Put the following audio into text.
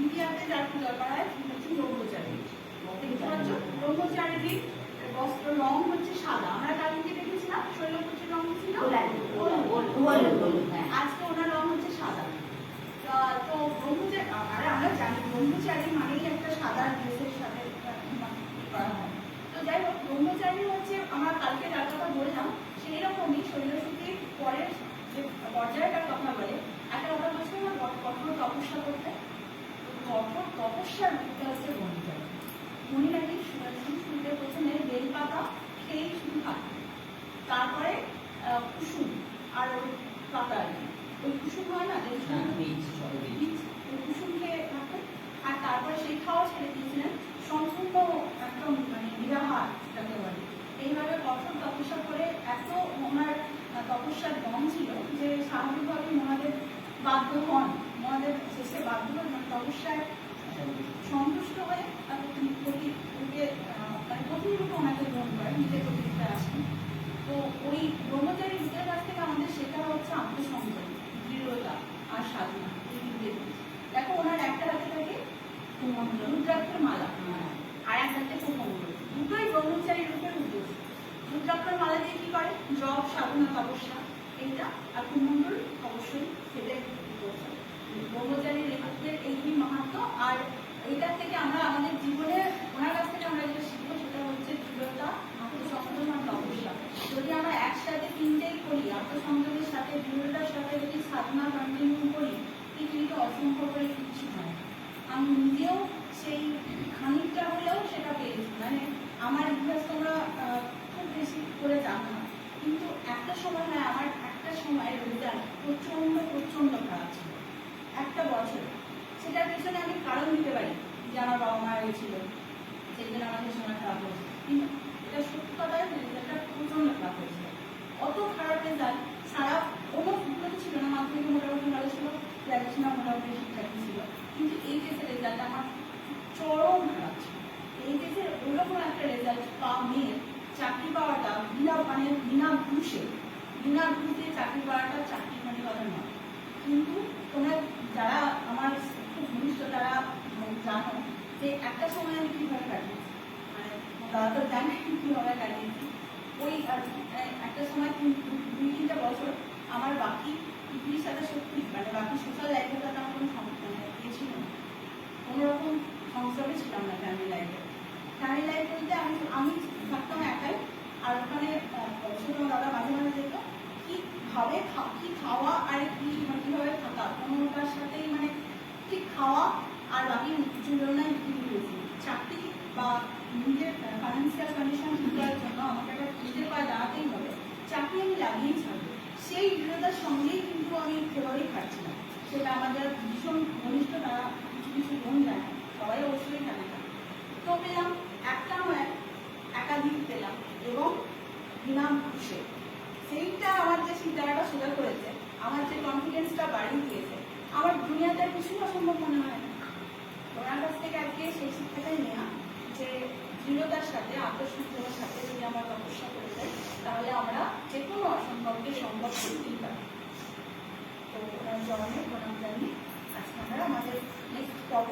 ইন্ডিয়াতে যার পূজা করা হয় তিনি হচ্ছেন ব্রহ্মচারী ব্রহ্মচারী বস্ত্র রং হচ্ছে সাদা। আমরা কালকে দেখেছিলাম? শৈলপুত্রের রং ছিল আজকে ওনার রং হচ্ছে সাদা। তো ব্রহ্মচারী আর আমরা জানি, ব্রহ্মচারী মানেই একটা সাদা ড্রেসের সাথে মানে করা হয়। তো যাই হোক, ব্রহ্মচারী হচ্ছে, আমরা কালকে যার কথা বললাম সেই রকমই শৈলশক্তির পরের যে পর্যায়টার কথা বলে, একটা কথা বলছিলাম কঠোর তপস্যার রূপটা হচ্ছে ব্রহ্মচারী উনি নাকি প্রথমে বেলপাতা খেয়েই শুধু তারপরে কুসুম আর ওই পাতা আর কি। ওই কুসুম হয় না যে হ্যাঁ, কুসুম খেয়ে থাকতেন আর তারপরে সেই খাওয়া ছেড়ে দিয়েছিলেন সম্পূর্ণ একদম মানে নিরাহার যাকে বলে। এইভাবে কঠোর তপস্যা করে এত ওনার তপস্যার দম ছিল যে স্বাভাবিকভাবে ওনাদের বাধ্য হন। ওনাদের শেষে বাধ্য হন মানে তপস্যায় সন্তুষ্ট হয়ে তাকে তিনি প্রতি ওকে আহ, মানে ওনাকে গ্রহণ করেন নিজের প্রতিনিধিতে আসেন। তো ওই ব্রহ্মচারী রূপের কাছ থেকে আমাদের শেখা হচ্ছে আত্মসংযম দৃঢ়তা আর সাধনা এই দুটোই। দেখো ওনার একটা হাতে থাকে রুদ্রাক্ষের মালা। আর এক হাতে কুমণ্ডল দুটোই ব্রহ্মচারী রূপের উদ্দেশ্য। রুদ্রাক্ষর মালা দিয়ে কি করে? জব সাধনা তপস্যা। এইটা আর কুমণ্ডল অবশ্যই সেটাই উদ্দেশ্য ব্রহ্মচারী লেখকদের এই মাহাত্ম আর এইটার থেকে আমরা আমাদের জীবনে, ওনার কাছ থেকে আমরা যেটা শিখব সেটা হচ্ছে দৃঢ়তা আত্মসংযম আর তপস্যা যদি আমরা একসাথে তিনটেই করি, আত্মসংযমের সাথে, দৃঢ়তার সাথে যদি সাধনা কন্টিনিউ করি পৃথিবীতে অসংখ্য করে কিছু হয় আমি নিজেও সেই খানিকটা হলেও সেটা পেয়েছি। মানে আমার ইতিহাস তোমরা খুব বেশি করে জানো না। কিন্তু একটা সময় হয়, আমার একটা সময় রেজাল্ট প্রচণ্ড প্রচণ্ড খারাপ ছিল একটা বছর সেটার পেছনে আমি কারণ দিতে পারি যে সেই জন্য আমাদের সময় খারাপ হয়েছে কিন্তু এটা সত্যি কথা রেজাল্টটা প্রচণ্ড খারাপ হয়েছিল। অত খারাপ রেজাল্ট সারা কোনো উন্নতি ছিল না, মাধ্যমিক মোটামুটি ভালো ছিল গ্র্যাজুয়েশনে মোটামুটি শিক্ষার্থী ছিল। কিন্তু এই যে রেজাল্ট আমার চরম খারাপ ছিল। এই যে ওরকম একটা রেজাল্ট পাওয়া মেয়ে চাকরি পাওয়াটা বিনা মানে বিনা ঘুষে বিনা ঘুষে চাকরি পাওয়াটা চাকরি মানে কথা নয়। কিন্তু ওনার যারা আমার খুব ঘনিষ্ঠ তারা জানো যে একটা সময় আমি কীভাবে কাটিয়েছি? মানে দাদা তো জানে কীভাবে কাটিয়েছি। ওই একটা সময় দুই, তিনটা বছর আমার বাকি পৃথিবীর সাথে সত্যি মানে বাকি সোশ্যাল লাইফের সাথে আমার কোনো মানে ইয়ে ছিল না। কোনো রকম ছিলাম না ফ্যামিলি লাইফে ফ্যামিলি লাইফ বলতে আমি আমি থাকতাম একাই। আর ওখানে ছোট দাদা মাঝে মাঝে যেত কীভাবে খা- কি খাওয়া আর কি মানে কীভাবে থাকা। কোনোটার সাথেই মানে ঠিক খাওয়া আর বাকি তুলনায় চাকরি বা নিজের ফাইন্যান্সিয়াল কন্ডিশন ঠিক করার জন্য আমাকে একটা নিজের পায়ে দাঁড়াতেই হবে। চাকরি আমি লাগিয়েই ছাড়বো। সেই দৃঢ়তার সঙ্গেই কিন্তু আমি সেভাবেই খাচ্ছিলাম সেটা আমাদের ভীষণ ঘনিষ্ঠ তারা কিছু কিছু বোন জানে। সবাই অবশ্যই জানে না তো পেলাম একটা নয়, একাধিক পেলাম এবং বিনা ঘুষে। সেইটা আমার যে চিন্তাটা সোজা করেছে। আমার যে কনফিডেন্সটা বাড়িয়ে দিয়েছে। আমার দুনিয়াতে কিছুই অসম্ভব মনে হয় না। ওনার কাছ থেকে আজকে সেই শিক্ষাটাই নেওয়া যে দৃঢ়তার সাথে আত্মসংযমের সাথে যদি আমরা তপস্যা করে যাই, তাহলে আমরা যে কোনো অসম্ভবকে সম্ভব করতেই পারি। তো ওনার জন্মে প্রণাম জানি আজকে আমরা আমাদের নেক্সট পর্ব